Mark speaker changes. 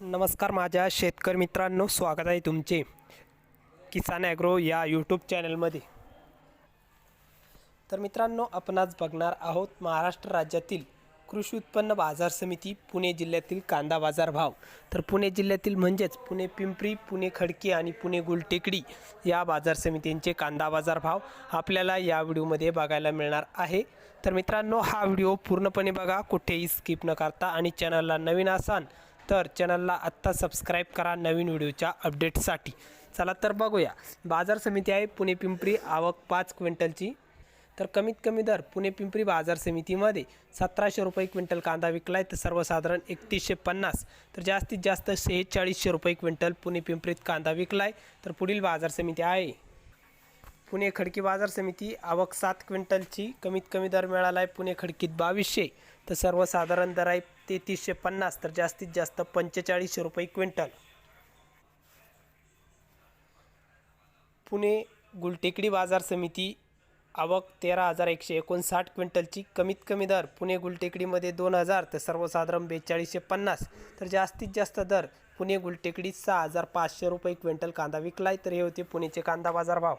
Speaker 1: नमस्कार माझ्या शेतकरी मित्रांनो स्वागत आहे तुमचे किसान ॲग्रो या यूट्यूब चॅनलमध्ये. तर मित्रांनो आपण आज बघणार आहोत महाराष्ट्र राज्यातील कृषी उत्पन्न बाजार समिती पुणे जिल्ह्यातील कांदा बाजार भाव. तर पुणे जिल्ह्यातील म्हणजेच पुणे पिंपरी पुणे खडकी आणि पुणे गुलटेकडी या बाजार समितींचे कांदा बाजार भाव आपल्याला या व्हिडिओमध्ये बघायला मिळणार आहे. तर मित्रांनो हा व्हिडिओ पूर्णपणे बघा कुठेही स्किप न करता आणि चॅनलला नवीन असाल तर चॅनलला आत्ता सबस्क्राईब करा नवीन व्हिडिओच्या अपडेटसाठी चला तर बघूया. बाजार समिती आहे पुणे पिंपरी आवक पाच क्विंटलची. तर कमीत कमी दर पुणे पिंपरी बाजार समितीमध्ये सतराशे रुपये क्विंटल कांदा विकला आहे तर सर्वसाधारण एकतीसशे पन्नास. तर जास्तीत जास्त सेहेचाळीसशे रुपये क्विंटल पुणे पिंपरीत कांदा विकला आहे तर पुढील बाजार समिती आहे. पुणे खडकी बाजार समिती आवक सात क्विंटलची. कमीत कमी दर मिळाला आहे पुणे खडकीत बावीसशे. तर सर्वसाधारण दर आहे तेहतीसशे पन्नास तर जास्तीत जास्त पंचेचाळीसशे रुपये क्विंटल. पुणे गुलटेकडी बाजार समिती आवक तेरा हजार एकशे एकोणसाठ क्विंटलची. कमीत कमी दर पुणे गुलटेकडीमध्ये दोन हजार तर सर्वसाधारण बेचाळीसशे पन्नास तर जास्तीत जास्त दर पुणे गुलटेकडीत सहा हजार पाचशे रुपये क्विंटल कांदा विकलाय. तर हे होते पुणेचे कांदा बाजार भाव.